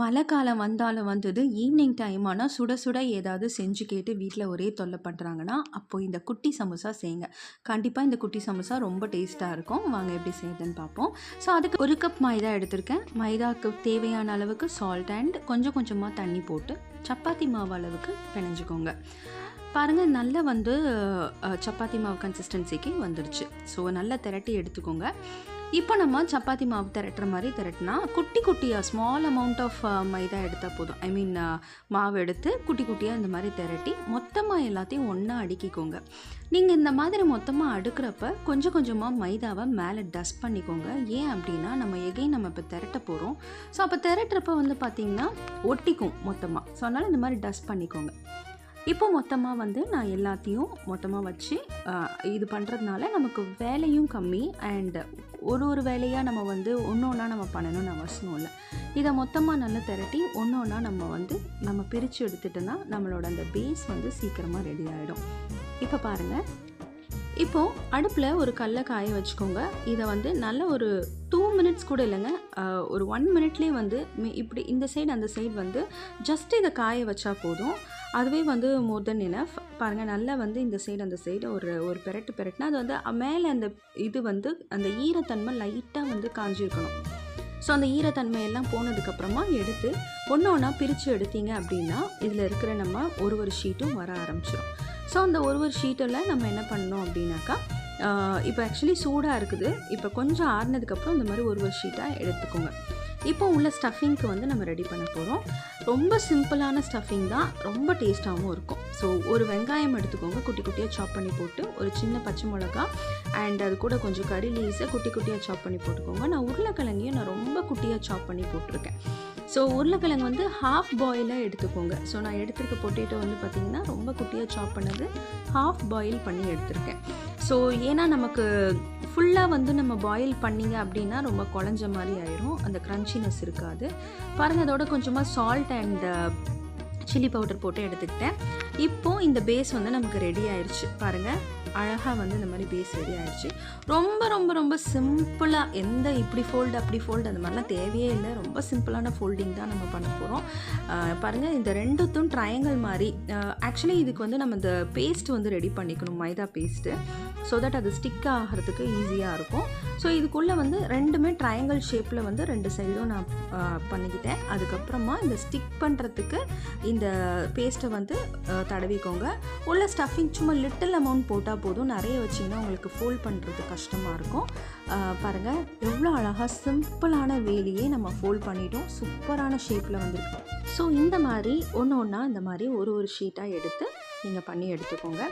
மழை காலம் வந்தாலும் வந்தது ஈவினிங் டைம் ஆனால் சுட சுட ஏதாவது செஞ்சு கேட்டு வீட்டில் ஒரே தொல்லை பண்ணுறாங்கன்னா அப்போது இந்த குட்டி சமோசா செய்யுங்க கண்டிப்பாக இந்த குட்டி சமோசா ரொம்ப டேஸ்ட்டாக இருக்கும். வாங்க எப்படி செய்யுதுன்னு பார்ப்போம். ஸோ அதுக்கு ஒரு கப் மைதா எடுத்திருக்கேன். மைதாக்கு தேவையான அளவுக்கு சால்ட் அண்ட் கொஞ்சம் கொஞ்சமாக தண்ணி போட்டு சப்பாத்தி மாவு அளவுக்கு பிணைஞ்சிக்கோங்க. பாருங்கள் நல்லா வந்து சப்பாத்தி மாவு கன்சிஸ்டன்சிக்கு வந்துடுச்சு ஸோ நல்லா திரட்டி எடுத்துக்கோங்க. இப்போ நம்ம சப்பாத்தி மாவு திரட்டுற மாதிரி திரட்டினா குட்டி குட்டியாக ஸ்மால் அமௌண்ட் ஆஃப் மைதா எடுத்தால் போதும். ஐ மீன் uh, மாவு எடுத்து குட்டி குட்டியாக இந்த மாதிரி திரட்டி மொத்தமாக எல்லாத்தையும் ஒன்றா அடுக்கிக்கோங்க. நீங்கள் இந்த மாதிரி மொத்தமாக அடுக்கிறப்ப கொஞ்சம் கொஞ்சமாக மைதாவை மேலே டஸ்ட் பண்ணிக்கோங்க. ஏன் அப்படின்னா நம்ம எகைன் நம்ம இப்போ திரட்ட போகிறோம் ஸோ அப்போ திரட்டுறப்ப வந்து பார்த்திங்கன்னா ஒட்டிக்கும் மொத்தமாக ஸோ அதனால் இந்த மாதிரி டஸ்ட் பண்ணிக்கோங்க. இப்போ மொத்தமாக வந்து நான் எல்லாத்தையும் மொத்தமாக வச்சு uh, இது பண்ணுறதுனால நமக்கு வேலையும் கம்மி அண்ட் ஒரு ஒரு வேலையாக நம்ம வந்து ஒன்று ஒன்றா நம்ம பண்ணணும்னு அவசியம் இல்லை. இதை மொத்தமாக நல்லா திரட்டி ஒன்று ஒன்றா நம்ம வந்து நம்ம பிரித்து எடுத்துட்டோன்னா நம்மளோட அந்த பேஸ் வந்து சீக்கிரமாக ரெடி ஆகிடும் இப்போ பாருங்கள் இப்போது அடுப்பில் ஒரு கல்லை காய வச்சுக்கோங்க. இதை வந்து நல்ல ஒரு டூ மினிட்ஸ் கூட இல்லைங்க. ஒரு ஒன் மினிட்லேயே வந்து மி- இப்படி இந்த சைடு அந்த சைடு வந்து ஜஸ்ட் இதை காய வச்சா போதும். அதுவே வந்து மோர் தென் எனஃப் பாருங்கள் நல்லா வந்து இந்த சைடு அந்த சைடு ஒரு ஒரு பெரட்டு பெரட்டுனா அது வந்து மேலே அந்த இது வந்து அந்த ஈரத்தன்மை லைட்டாக வந்து காஞ்சிருக்கணும். ஸோ அந்த ஈரத்தன்மை எல்லாம் போனதுக்கப்புறமா எடுத்து ஒன்று ஒன்றா பிரித்து எடுத்தீங்க அப்படின்னா இதில் இருக்கிற நம்ம ஒரு ஒரு ஷீட்டும் வர ஆரம்பிச்சிடும் ஸோ அந்த ஒரு ஒரு ஷீட்டில் நம்ம என்ன பண்ணோம் அப்படின்னாக்கா இப்போ ஆக்சுவலி சூடாக இருக்குது. இப்போ கொஞ்சம் ஆறுனதுக்கப்புறம் இந்த மாதிரி ஒரு ஒரு ஷீட்டாக எடுத்துக்கோங்க. இப்போ உள்ள ஸ்டஃபிங்க்கு வந்து நம்ம ரெடி பண்ண போகிறோம் ரொம்ப சிம்பிளான ஸ்டஃபிங் தான். ரொம்ப டேஸ்ட்டாகவும் இருக்கும். ஸோ ஒரு வெங்காயம் எடுத்துக்கோங்க. குட்டி குட்டியாக சாப் பண்ணி போட்டு ஒரு சின்ன பச்சை மிளகா அண்ட் அது கூட கொஞ்சம் கறி லீஸை குட்டி குட்டியாக சாப் பண்ணி போட்டுக்கோங்க. நான் உருளைக்கிழங்கையும் நான் ரொம்ப குட்டியாக சாப் பண்ணி போட்டிருக்கேன். ஸோ உருளைக்கிழங்கு வந்து ஹாஃப் பாயிலாக எடுத்துக்கோங்க. ஸோ நான் எடுத்துருக்க பொட்டேட்டோ வந்து பார்த்திங்கன்னா ரொம்ப குட்டியாக சாப் பண்ணது ஹாஃப் பாயில் பண்ணி எடுத்திருக்கேன். ஸோ ஏன்னா நமக்கு ஃபுல்லாக வந்து நம்ம பாயில் பண்ணிங்க அப்படின்னா ரொம்ப குழஞ்ச மாதிரி ஆயிரும். அந்த க்ரன்ச்சினஸ் இருக்காது. பாருங்கள் அதோட கொஞ்சமாக சால்ட் அண்ட் சில்லி பவுடர் போட்டு எடுத்துக்கிட்டேன். இப்போது இந்த பேஸ் வந்து நமக்கு ரெடி ஆயிடுச்சு பாருங்கள் அழகாக வந்து இந்த மாதிரி பேஸ் ரெடி ஆயிடுச்சு ரொம்ப ரொம்ப ரொம்ப சிம்பிளாக எந்த இப்படி ஃபோல்டு அப்படி ஃபோல்டு அந்த மாதிரிலாம் தேவையே இல்லை. ரொம்ப சிம்பிளான ஃபோல்டிங் தான் நம்ம பண்ண போகிறோம் பாருங்கள் இந்த ரெண்டுத்தும் ட்ரையாங்கிள் மாதிரி ஆக்சுவலி இதுக்கு வந்து நம்ம இந்த பேஸ்ட் வந்து ரெடி பண்ணிக்கணும் மைதா பேஸ்ட்டு ஸோ தட் அது ஸ்டிக் ஆகிறதுக்கு ஈஸியாக இருக்கும். ஸோ இதுக்குள்ளே வந்து ரெண்டுமே ட்ரையாங்கிள் ஷேப்பில் வந்து ரெண்டு சைடும் நான் பண்ணிக்கிட்டேன். அதுக்கப்புறமா இந்த ஸ்டிக் பண்ணுறதுக்கு இந்த பேஸ்ட்டை வந்து தடவிக்கோங்க. உள்ள ஸ்டஃபிங் சும்மா லிட்டில் அமௌண்ட் போட்டால் போதும். நிறைய வச்சிங்கன்னா உங்களுக்கு ஃபோல்ட் பண்ணுறது கஷ்டமாக இருக்கும். பாருங்கள் எவ்வளோ அழகாக சிம்பிளான வேலையே நம்ம ஃபோல்ட் பண்ணிட்டோம். சூப்பரான ஷேப்பில் வந்திருக்கு. ஸோ இந்த மாதிரி ஒன்று ஒன்றா இந்த மாதிரி ஒரு ஒரு ஷீட்டாக எடுத்து நீங்கள் பண்ணி எடுத்துக்கோங்க.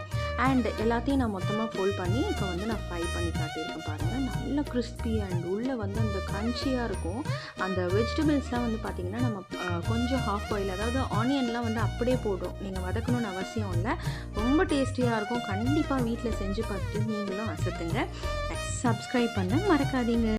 அண்ட் எல்லாத்தையும் நான் மொத்தமாக ஃபோல்ட் பண்ணி இப்போ வந்து நான் ஃப்ரை பண்ணி காட்டியிருக்கேன் பாருங்கள் நல்ல கிறிஸ்பி அண்ட் உள்ளே வந்து அந்த க்ரன்ச்சியாக இருக்கும். அந்த வெஜிடபிள்ஸ்லாம் வந்து பார்த்திங்கன்னா நம்ம கொஞ்சம் ஹாஃப் பாயில் அதாவது ஆனியன்லாம் வந்து அப்படியே போடும் நீங்கள் வதக்கணும்னு அவசியம் இல்லை. ரொம்ப டேஸ்டியாக இருக்கும். கண்டிப்பாக வீட்டில் செஞ்சு பார்த்துட்டு நீங்களும் அசத்துங்க. சப்ஸ்கிரைப் பண்ண மறக்காதீங்க.